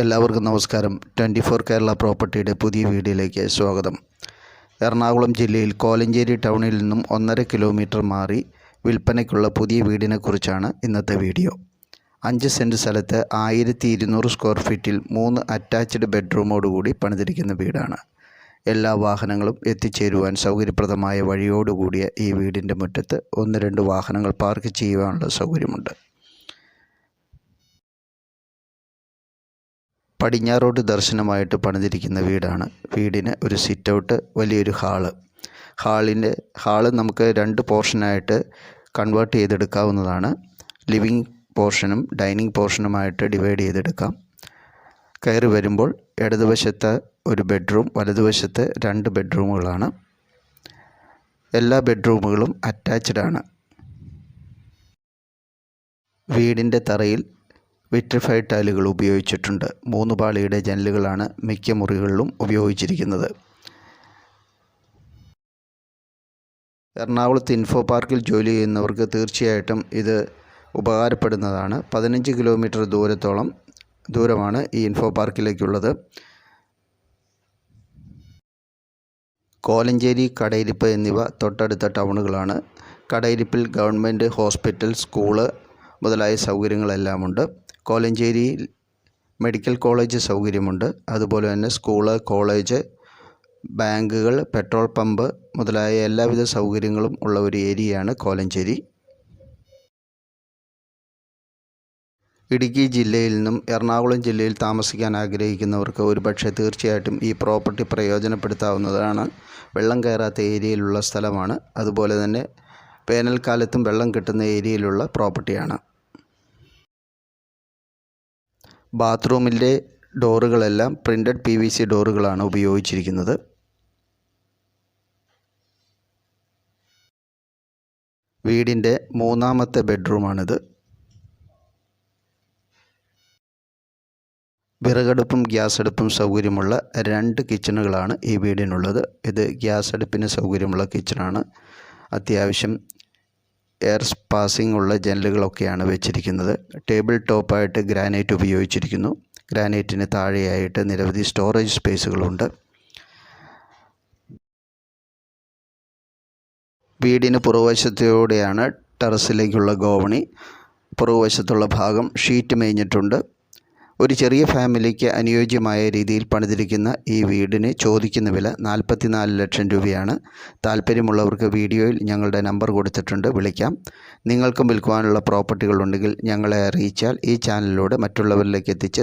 എല്ലാവർക്കും നമസ്കാരം. Twenty four Kerala പ്രോപ്പർട്ടിയുടെ പുതിയ വീഡിയോയിലേക്ക് സ്വാഗതം. എറണാകുളം ജില്ലയിൽ കോലഞ്ചേരി ടൗണിൽ നിന്നും ഒന്നര കിലോമീറ്റർ മാറി വിൽപ്പനയ്ക്കുള്ള പുതിയ വീടിനെക്കുറിച്ചാണ് ഇന്നത്തെ വീഡിയോ. അഞ്ച് സെന്റ് സ്ഥലത്ത് ആയിരത്തി ഇരുന്നൂറ് സ്ക്വയർ ഫീറ്റിൽ മൂന്ന് അറ്റാച്ച്ഡ് ബെഡ്റൂമോടുകൂടി പണിതിരിക്കുന്ന വീടാണ്. എല്ലാ വാഹനങ്ങളും എത്തിച്ചേരുവാൻ സൗകര്യപ്രദമായ വഴിയോടുകൂടിയ ഈ വീടിന്റെ മുറ്റത്ത് ഒന്ന് രണ്ട് വാഹനങ്ങൾ പാർക്ക് ചെയ്യുവാനുള്ള സൗകര്യമുണ്ട്. പടിഞ്ഞാറോട്ട് ദർശനമായിട്ട് പണിതിരിക്കുന്ന വീടാണ്. വീടിന് ഒരു സിറ്റ് ഔട്ട് വലിയൊരു ഹാൾ. ഹാളിന്റെ ഹാൾ നമുക്ക് രണ്ട് പോർഷനായിട്ട് കൺവേർട്ട് ചെയ്തെടുക്കാവുന്നതാണ്. ലിവിങ് പോർഷനും ഡൈനിങ് പോർഷനുമായിട്ട് ഡിവൈഡ് ചെയ്തെടുക്കാം. കയറി വരുമ്പോൾ ഇടതുവശത്ത് ഒരു ബെഡ്റൂം വലതുവശത്ത് രണ്ട് ബെഡ്റൂമുകളാണ്. എല്ലാ ബെഡ്റൂമുകളും അറ്റാച്ച്ഡ് ആണ് വീടിന്റെ തറയിൽ വിട്രിഫൈഡ് ടൈലുകൾ ഉപയോഗിച്ചിട്ടുണ്ട്. മൂന്ന് പാളിയുടെ ജനലുകളാണ് മിക്ക മുറികളിലും ഉപയോഗിച്ചിരിക്കുന്നത്. എറണാകുളത്ത് ഇൻഫോ പാർക്കിൽ ജോലി ചെയ്യുന്നവർക്ക് തീർച്ചയായിട്ടും ഇത് ഉപകാരപ്പെടുന്നതാണ്. പതിനഞ്ച് കിലോമീറ്റർ ദൂരത്തോളം ദൂരമാണ് ഈ ഇൻഫോ പാർക്കിലേക്കുള്ളത്. കോലഞ്ചേരി കടയിരിപ്പ് എന്നിവ തൊട്ടടുത്ത ടൗണുകളാണ്. കടയിരിപ്പിൽ ഗവൺമെന്റ് ഹോസ്പിറ്റൽ സ്കൂൾ മുതലായ സൗകര്യങ്ങളെല്ലാമുണ്ട്. കോലഞ്ചേരിയിൽ മെഡിക്കൽ കോളേജ് സൗകര്യമുണ്ട്. അതുപോലെ തന്നെ സ്കൂൾ കോളേജ് ബാങ്കുകൾ പെട്രോൾ പമ്പ് മുതലായ എല്ലാവിധ സൗകര്യങ്ങളും ഉള്ള ഒരു ഏരിയയാണ് കോലഞ്ചേരി. ഇടുക്കി ജില്ലയിൽ നിന്നും എറണാകുളം ജില്ലയിൽ താമസിക്കാൻ ആഗ്രഹിക്കുന്നവർക്ക് ഒരുപക്ഷെ തീർച്ചയായിട്ടും ഈ പ്രോപ്പർട്ടി പ്രയോജനപ്പെടുത്താവുന്നതാണ്. വെള്ളം കയറാത്ത ഏരിയയിലുള്ള സ്ഥലമാണ്. അതുപോലെ തന്നെ വേനൽക്കാലത്തും വെള്ളം കിട്ടുന്ന ഏരിയയിലുള്ള പ്രോപ്പർട്ടിയാണ്. ബാത്റൂമിന്റെ ഡോറുകളെല്ലാം പ്രിന്റഡ് പി വി സി ഡോറുകളാണ് ഉപയോഗിച്ചിരിക്കുന്നത്. വീടിന്റെ മൂന്നാമത്തെ ബെഡ്റൂമാണിത്. വിറകടുപ്പും ഗ്യാസ് അടുപ്പും സൗകര്യമുള്ള രണ്ട് കിച്ചണുകളാണ് ഈ വീടിനുള്ളത്. ഇത് ഗ്യാസ് അടുപ്പിന് സൗകര്യമുള്ള കിച്ചണാണ്. അത്യാവശ്യം എയർ പാസിംഗ് ഉള്ള ജനലുകളൊക്കെയാണ് വെച്ചിരിക്കുന്നത്. Table ടോപ്പായിട്ട് granite ഉപയോഗിച്ചിരിക്കുന്നു. ഗ്രാനൈറ്റിന് താഴെയായിട്ട് നിരവധി സ്റ്റോറേജ് സ്പേസുകളുണ്ട്. വീടിന് പുറവശത്തോടെയാണ് ടെറസിലേക്കുള്ള ഗോവണി. പുറവശത്തുള്ള ഭാഗം ഷീറ്റ് മേഞ്ഞിട്ടുണ്ട്. ഒരു ചെറിയ ഫാമിലിക്ക് അനുയോജ്യമായ രീതിയിൽ പണിതിരിക്കുന്ന ഈ വീടിന് ചോദിക്കുന്ന വില നാൽപ്പത്തിനാല് ലക്ഷം രൂപയാണ്. താല്പര്യമുള്ളവർക്ക് വീഡിയോയിൽ ഞങ്ങളുടെ നമ്പർ കൊടുത്തിട്ടുണ്ട് വിളിക്കാം. നിങ്ങൾക്കും വിൽക്കുവാനുള്ള പ്രോപ്പർട്ടികളുണ്ടെങ്കിൽ ഞങ്ങളെ അറിയിച്ചാൽ ഈ ചാനലിലൂടെ മറ്റുള്ളവരിലേക്ക് എത്തിച്ച്